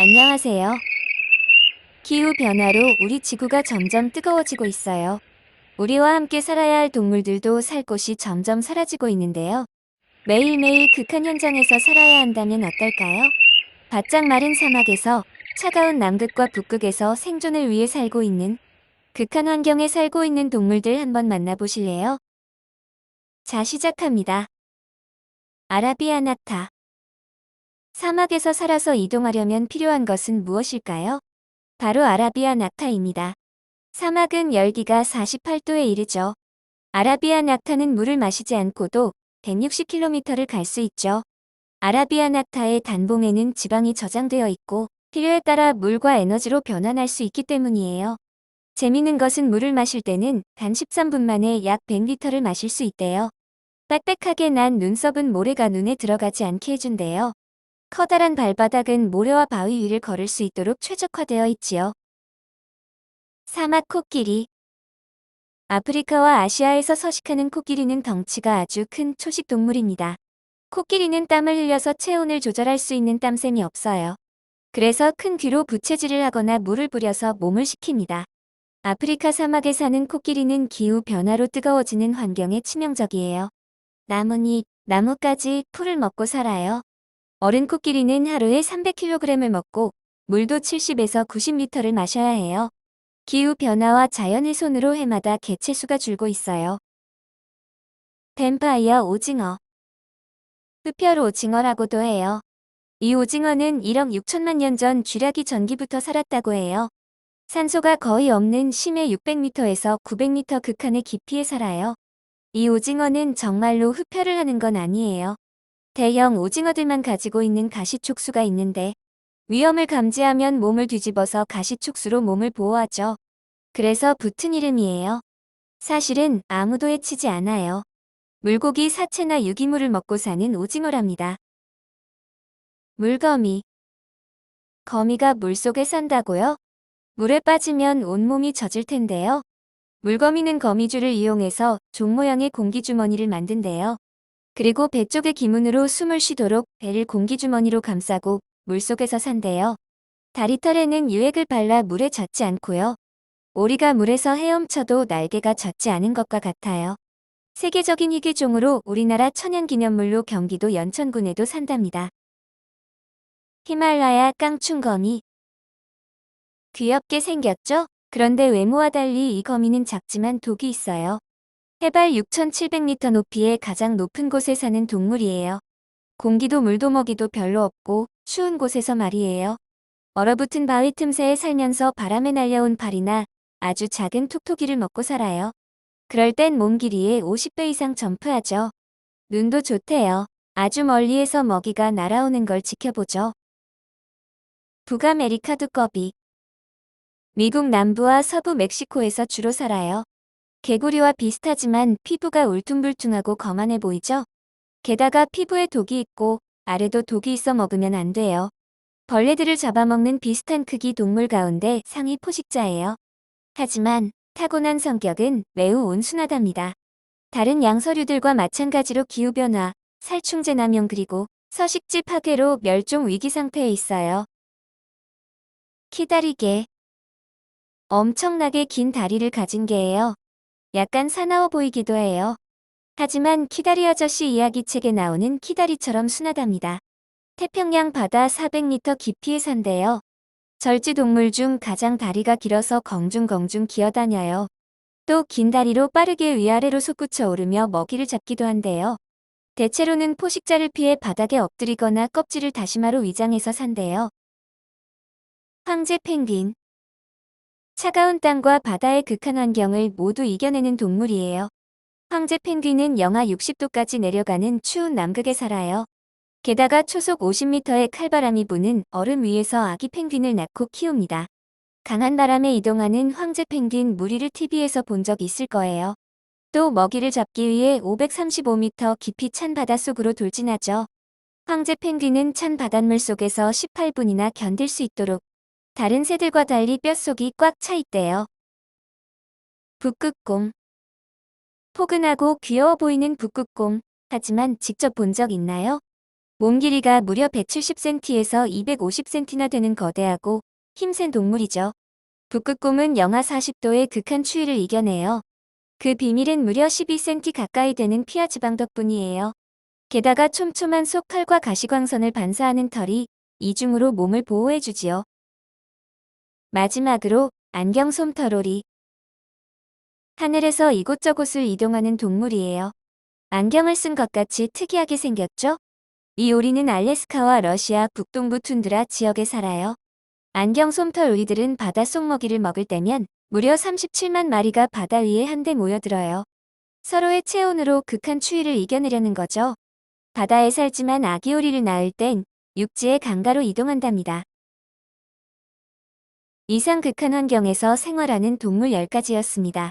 안녕하세요. 기후 변화로 우리 지구가 점점 뜨거워지고 있어요. 우리와 함께 살아야 할 동물들도 살 곳이 점점 사라지고 있는데요. 매일매일 극한 현장에서 살아야 한다면 어떨까요? 바짝 마른 사막에서 차가운 남극과 북극에서 생존을 위해 살고 있는 극한 환경에 살고 있는 동물들 한번 만나보실래요? 자, 시작합니다. 아라비아나타 사막에서 살아서 이동하려면 필요한 것은 무엇일까요? 바로 아라비아 낙타입니다. 사막은 열기가 48도에 이르죠. 아라비아 낙타는 물을 마시지 않고도 160km를 갈 수 있죠. 아라비아 낙타의 단봉에는 지방이 저장되어 있고 필요에 따라 물과 에너지로 변환할 수 있기 때문이에요. 재미있는 것은 물을 마실 때는 단 13분 만에 약 100리터를 마실 수 있대요. 빽빽하게 난 눈썹은 모래가 눈에 들어가지 않게 해준대요. 커다란 발바닥은 모래와 바위 위를 걸을 수 있도록 최적화되어 있지요. 사막 코끼리 아프리카와 아시아에서 서식하는 코끼리는 덩치가 아주 큰 초식 동물입니다. 코끼리는 땀을 흘려서 체온을 조절할 수 있는 땀샘이 없어요. 그래서 큰 귀로 부채질을 하거나 물을 뿌려서 몸을 식힙니다. 아프리카 사막에 사는 코끼리는 기후 변화로 뜨거워지는 환경에 치명적이에요. 나뭇잎, 나뭇가지, 풀을 먹고 살아요. 어른 코끼리는 하루에 300kg을 먹고 물도 70에서 90리터를 마셔야 해요. 기후 변화와 자연의 손으로 해마다 개체수가 줄고 있어요. 뱀파이어 오징어 흡혈 오징어라고도 해요. 이 오징어는 1억 6천만 년 전 쥐라기 전기부터 살았다고 해요. 산소가 거의 없는 심해 600m에서 900m 극한의 깊이에 살아요. 이 오징어는 정말로 흡혈을 하는 건 아니에요. 대형 오징어들만 가지고 있는 가시촉수가 있는데 위험을 감지하면 몸을 뒤집어서 가시촉수로 몸을 보호하죠. 그래서 붙은 이름이에요. 사실은 아무도 해치지 않아요. 물고기 사체나 유기물을 먹고 사는 오징어랍니다. 물거미 거미가 물속에 산다고요? 물에 빠지면 온몸이 젖을 텐데요. 물거미는 거미줄을 이용해서 종 모양의 공기주머니를 만든대요. 그리고 배 쪽의 기문으로 숨을 쉬도록 배를 공기주머니로 감싸고 물속에서 산대요. 다리털에는 유액을 발라 물에 젖지 않고요. 오리가 물에서 헤엄쳐도 날개가 젖지 않은 것과 같아요. 세계적인 희귀종으로 우리나라 천연기념물로 경기도 연천군에도 산답니다. 히말라야 깡충거미 귀엽게 생겼죠? 그런데 외모와 달리 이 거미는 작지만 독이 있어요. 해발 6,700m 높이의 가장 높은 곳에 사는 동물이에요. 공기도 물도 먹이도 별로 없고 추운 곳에서 말이에요. 얼어붙은 바위 틈새에 살면서 바람에 날려온 발이나 아주 작은 톡톡이를 먹고 살아요. 그럴 땐 몸 길이의 50배 이상 점프하죠. 눈도 좋대요. 아주 멀리에서 먹이가 날아오는 걸 지켜보죠. 북아메리카 두꺼비 미국 남부와 서부 멕시코에서 주로 살아요. 개구리와 비슷하지만 피부가 울퉁불퉁하고 거만해 보이죠? 게다가 피부에 독이 있고 아래도 독이 있어 먹으면 안 돼요. 벌레들을 잡아먹는 비슷한 크기 동물 가운데 상위 포식자예요. 하지만 타고난 성격은 매우 온순하답니다. 다른 양서류들과 마찬가지로 기후변화, 살충제 남용 그리고 서식지 파괴로 멸종 위기 상태에 있어요. 키다리개 엄청나게 긴 다리를 가진 개예요. 약간 사나워 보이기도 해요. 하지만 키다리 아저씨 이야기책에 나오는 키다리처럼 순하답니다. 태평양 바다 400m 깊이에 산대요. 절지 동물 중 가장 다리가 길어서 공중공중 기어다녀요. 또 긴 다리로 빠르게 위아래로 솟구쳐 오르며 먹이를 잡기도 한대요. 대체로는 포식자를 피해 바닥에 엎드리거나 껍질을 다시마로 위장해서 산대요. 황제 펭귄 차가운 땅과 바다의 극한 환경을 모두 이겨내는 동물이에요. 황제 펭귄은 영하 60도까지 내려가는 추운 남극에 살아요. 게다가 초속 50m의 칼바람이 부는 얼음 위에서 아기 펭귄을 낳고 키웁니다. 강한 바람에 이동하는 황제 펭귄 무리를 TV에서 본 적 있을 거예요. 또 먹이를 잡기 위해 535m 깊이 찬 바닷속으로 돌진하죠. 황제 펭귄은 찬 바닷물 속에서 18분이나 견딜 수 있도록 다른 새들과 달리 뼛속이 꽉 차 있대요. 북극곰 포근하고 귀여워 보이는 북극곰 하지만 직접 본 적 있나요? 몸 길이가 무려 170cm에서 250cm나 되는 거대하고 힘센 동물이죠. 북극곰은 영하 40도의 극한 추위를 이겨내요. 그 비밀은 무려 12cm 가까이 되는 피하 지방 덕분이에요. 게다가 촘촘한 속털과 가시광선을 반사하는 털이 이중으로 몸을 보호해주지요. 마지막으로 안경 솜털오리. 하늘에서 이곳저곳을 이동하는 동물이에요. 안경을 쓴 것 같이 특이하게 생겼죠? 이 오리는 알래스카와 러시아 북동부 툰드라 지역에 살아요. 안경 솜털 오리들은 바다 속먹이를 먹을 때면 무려 37만 마리가 바다 위에 한데 모여들어요. 서로의 체온으로 극한 추위를 이겨내려는 거죠. 바다에 살지만 아기 오리를 낳을 땐 육지에 강가로 이동한답니다. 이상 극한 환경에서 생활하는 동물 10가지였습니다.